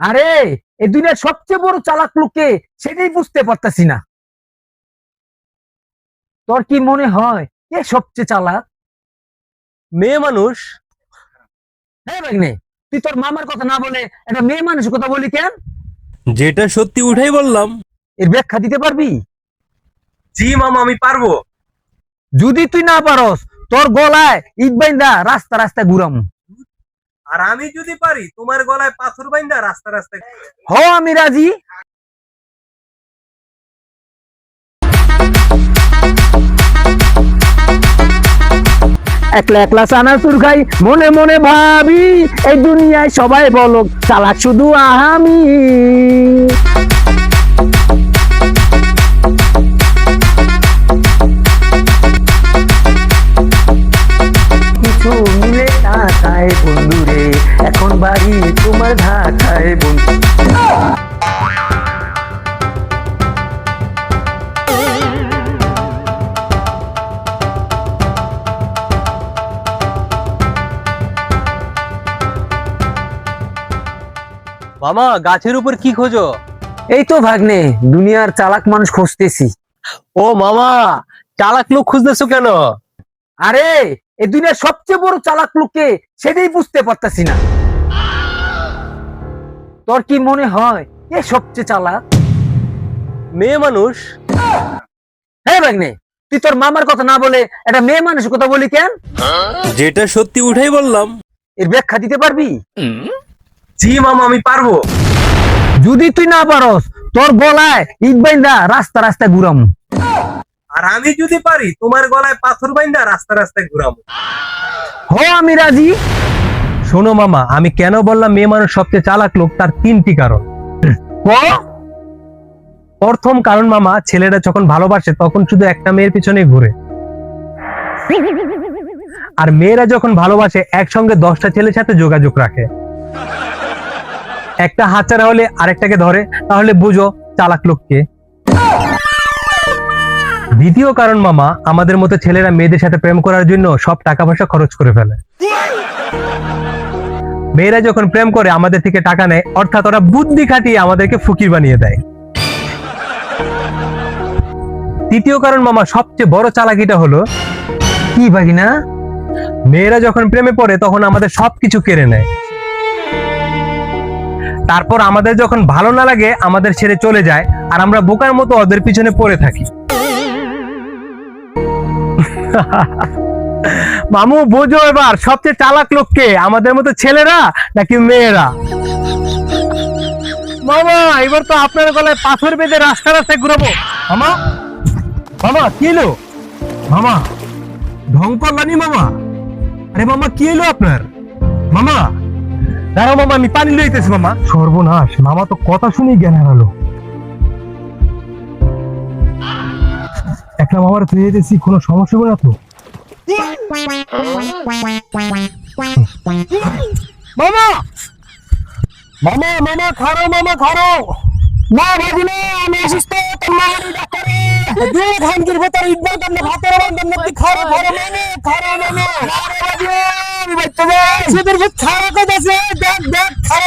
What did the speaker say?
আরে এই দুনিয়ার সবচেয়ে বড় চালাক লোককে সেটাই বুঝতে পারতাছি না। তোর কি মনে হয় কে সবচেয়ে চালাক? মেয়ে মানুষ। হ্যাঁ ভাগ্নে তুই তোর মামার কথা না বলে একটা মেয়ে মানুষের কথা বলি কেন? যেটা সত্যি উঠাই বললাম। এর ব্যাখ্যা দিতে পারবি? জি মামা আমি পারব। যদি তুই না পারস তোর গলায় ইট বাইন্দা রাস্তা রাস্তা ঘুরাম। আর আমি যদি পারি, তোমার গলায় পাথর বাইন্দা রাস্তা রাস্তায় হ আমি রাজি। একলা একলা চানাচুর খাই, মনে মনে ভাবি, এই দুনিয়ায় সবাই বলো চালাক শুধু আমি। কিছু মিলে না এখন বাড়ি তোমার ঢাকায় বন্ধু মামা গাছের উপর কি খোঁজো? এই তো ভাগ্নে দুনিয়ার চালাক মানুষ খুঁজতেছি। ও মামা চালাক লোক খুঁজতেছো কেন? আরে এই দুনিয়ার সবচেয়ে বড় চালাক লোককে সেটাই বুঝতে পারতাছি না। তোর কি মনে হয় কে সবচেয়ে চালাক মেয়ে মানুষ। হ্যাঁ ভাগ্নে তুই তোর মামার কথা না বলে একটা মেয়ে মানুষের কথা বলি কেন? যেটা সত্যি উঠাই বললাম। এর ব্যাখ্যা দিতে পারবি? জি মামা আমি পারব। যদি তুই না পারস তোর গলায় ইট বাইন্দা রাস্তা রাস্তায় ঘুরাম। আর আমি যদি পারি তোমার গলায় পাথর বাইন্দা রাস্তা রাস্তায় ঘুরাবো হ আমি রাজি। শোনো মামা, আমি কেন বললাম মেয়ে মানুষ সবচেয়ে চালাক লোক? তার তিনটি কারণ। প্রথম কারণ মামা, ছেলেরা যখন ভালোবাসে তখন শুধু একটা মেয়ের পিছনে ঘুরে। আর মেয়েরা যখন ভালোবাসে একসঙ্গে দশটা ছেলের সাথে যোগাযোগ রাখে। একটা হাতছাড়া হলে আরেকটাকে ধরে, তাহলে বুঝো চালাক লোককে দ্বিতীয় কারণ মামা, আমাদের মতো ছেলেরা মেয়েদের সাথে প্রেম করার জন্য সব টাকা পয়সা খরচ করে ফেলে। মেয়েরা যখন প্রেম করে আমাদের থেকে টাকা নেয়, অর্থাৎ ওরা বুদ্ধি খাটিয়ে আমাদেরকে ফকির বানিয়ে দেয়। তৃতীয় কারণ মামা, সবচেয়ে বড় চালাকিটা হলো, কি ভাগিনা মেয়েরা যখন প্রেমে পড়ে, তখন আমাদের সবকিছু কেড়ে নেয়। তারপর আমাদের যখন ভালো না লাগে, আমাদের ছেড়ে চলে যায়, আর আমরা বোকার মতো ওদের পিছনে পড়ে থাকি। মামু, বোঝো এবার, সবচেয়ে চালাক লোককে, আমাদের মতো ছেলেরা নাকি মেয়েরা? মামা, এবার তো আপনার গলায় পাথর বেঁধে রাস্তা রাস্তায় ঘুরাবো। মামা মামা, কি এলো মামা, ঢং করলানি মামা? আরে মামা, কি এলো আপনার? মামা, দাঁড়াও মামা, আমি পানি লইতেছি মামা। সর্বনাশ, মামা তো কথা শুনেই জ্ঞান হারালো। একটা মামার তুই যেতেছি, কোনো সমস্যা হবে না তো? মামা! মামা মামা খারো মামা খারো না ভাগিনা, আমি অসুস্থ, তোর মামার ডাক্তারে। দুই ঘণ্টার ভেতর ইডবা তোমরা ভাতের বান্ধব নদী খারো খারো খারো মানে খারো দেখ দেখ খারো